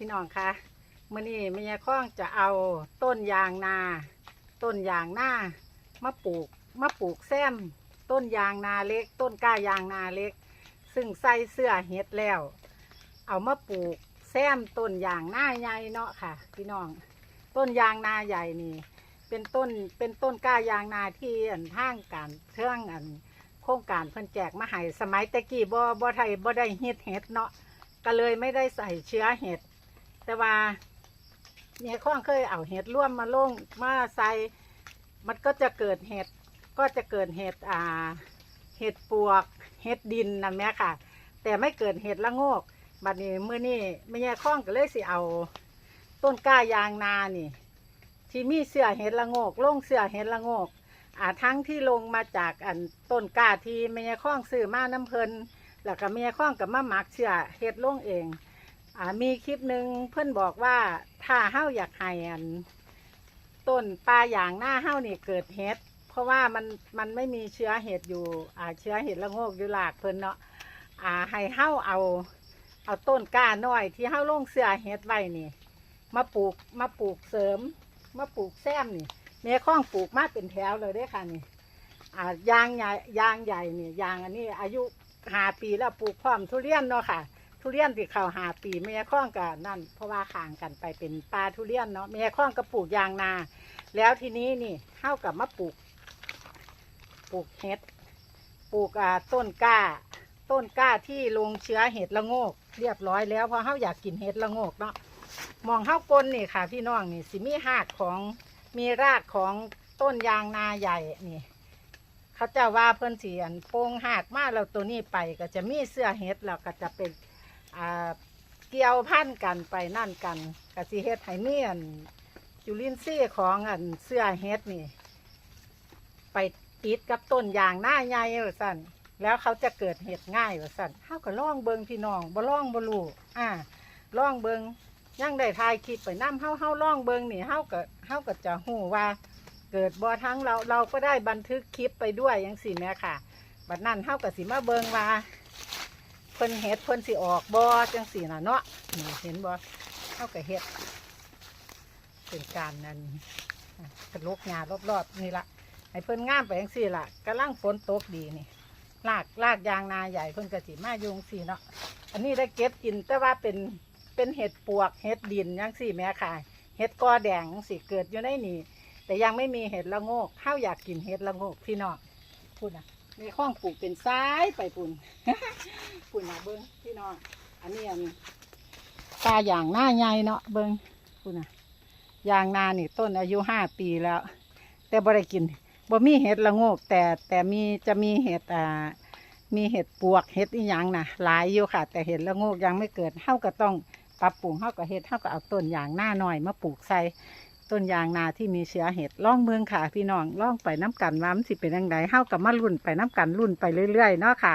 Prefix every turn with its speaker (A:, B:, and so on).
A: พี่น้องคะมื่อนี้แม่ยายคล้องจะเอาต้นยางนา ต้นยางนามาปลูกมาปลูกแซมต้นยางนาเล็ก ต้นกล้ายางนาเล็ก ซึ่งใส่เสื้อเฮ็ดแล้ว เอามาปลูกแซมต้นยางนาใหญ่เนาะค่ะ พี่น้อง ต้นยางนาใหญ่นี่ เป็นต้นเป็นต้นกล้ายางนาที่อันทางการเทื่องอันโครงการเพิ่นแจกมาให้สมัยตะกี้บ่บ่ไทยบ่ได้เฮ็ดเห็ดเนาะก็เลยไม่ได้ใส่เชื้อเห็ด แต่ว่าเนี่ยข้องเคยเอาเห็ดร่วมมาลงมาใส่มันก็จะเกิดเห็ดก็จะเกิดเห็ดอ่า เห็ดปวก เห็ดดินนะแม่ค่ะ แต่ไม่เกิดเห็ดละโงกบัดนี้เมื้อนี้แม่ยายข้องก็เลยสิเอา ต้นกล้ายางนานี่ ที่มีเสือเห็ดละโงกลงเสือเห็ดละโงกอ่าทั้งที่ลงมาจากอันต้นกล้าที่แม่ยายข้องซื้อมาน้ำเพลินแล้วก็แม่ยายข้องกับมาหมักเชื่อเฮ็ดลงเอง อ่ามีคลิปหนึ่งเพื่อนบอกว่าถ้าเฮ้าอยากให้อันต้นปลาอย่างหน้าเฮ้านี่เกิดเห็ด เพราะว่ามันมันไม่มีเชื้อเห็ดอยู่อ่าเชื้อเห็ดละโงกอยู่หลากเพิ่นเนาะอ่าให้เฮ้าเอาเอาต้นก้าน้อยที่เฮ้าลงเสื้อเห็ดไว้นี่ มาปลูกมาปลูกเสริม มาปลูกแซมนี่เมข้องปลูกมาเป็นแถวเลยเด้ค่ะนี่อ่ายางใหญ่ยางใหญ่นี่ยางอันนี้อายุหาปีแล้วปลูกพร้อมทุเรียนเนาะค่ะ ทุเรียนที่เขาหาปีเมียข้องกับนั่น เพราะว่าข่างกันไปเป็นปลาทุเรียนเนาะเมียข้องก็ปลูกยางนา แล้วทีนี้นี่เข้ากับมาปลูก ปลูกเห็ดปลูกอ่าต้นกล้า ต้นกล้าที่ลงเชื้อเห็ดละโงก เรียบร้อยแล้วเพราะเขาอยากกินเห็ดละโงกเนาะมองเข้ากลนี่ค่ะ พี่น้องนี่สิมีหากของมีรากของต้นยางนาใหญ่นี่เขาจะว่าเพิ่นเสียนโป่งหากมาแล้วตัวนี้ไปก็จะมีเสื้อเฮ็ดแล้วก็จะเป็น อ่าเกี่ยวพันกันไปนั่นกันก็สิเฮ็ดให้มีอันจุลินทรีย์ของอันเสื้อเฮ็ดนี่ ไปติดกับต้นยางหน้าใหญ่ว่าสั่นแล้วเขาจะเกิดเห็ดง่ายว่าสั่นเฮาก็ล่องเบิงพี่น้องบ่ล่องบ่รู้อ่าล่องเบิงยังได้ถ่ายคลิปไปน้ำเฮาเฮาล่องเบิงนี่เฮาก็เฮาก็จะหูว่า เกิดบ่ทั้งเราเราก็ได้บันทึกคลิปไปด้วยยังสิแม่ค่ะ บัดนั้นเฮาก็สิมาเบิงว่า เพิ่นเฮ็ดเพิ่นสิออกบ่จังสิน่ะเนาะนี่เห็นบ่เฮาก็เฮ็ดเป็นการนั้นกระลกงารอบๆนี่ละให้เพิ่นง่ามไปจังซี่ละกำลังฝนตกดีนี่ลากลากยางนาใหญ่เพิ่นก็สิมายุงสิเนาะอันนี้ได้เก็บกินแต่ว่าเป็นเป็นเห็ดปวกเห็ดดินยังสี่แม่ค่ะเห็ดกอแดงจั่งสิเกิดอยู่ในนี่แต่ยังไม่มีเห็ดละโงกข้าวอยากกินเห็ดละโงกพี่น้องพูดนะ ในข้องปลูกเป็นซ้ายไปปุ่น ปุ่นนะเบิ้งพี่น้อง อันนี้อันตาอย่างหน้าใหญ่เนาะเบิ้งพูดนะยางนานี่ต้นอายุห้าปีแล้ว แต่บ่ได้กินบ่มีเห็ดละโงกแต่แต่มีจะมีเห็ดอ่ามีเห็ดปวกเห็ดอีหยังนะหลายอยู่ค่ะ แต่เห็ดละโงกยังไม่เกิดเฮาก็ต้องปรับปรุงเฮาก็เห็ดเฮาก็เอาต้นอย่างหน้าหน่อยมาปลูกใส่ ต้นยางนาที่มีเชื้อเห็ดล่องเมืองค่ะ พี่น้องล่องไปน้ำกันว่ามันสิเป็นยังไงเฮากับมารุ่นไปน้ำกันรุ่นไปเรื่อยๆเนาะค่ะ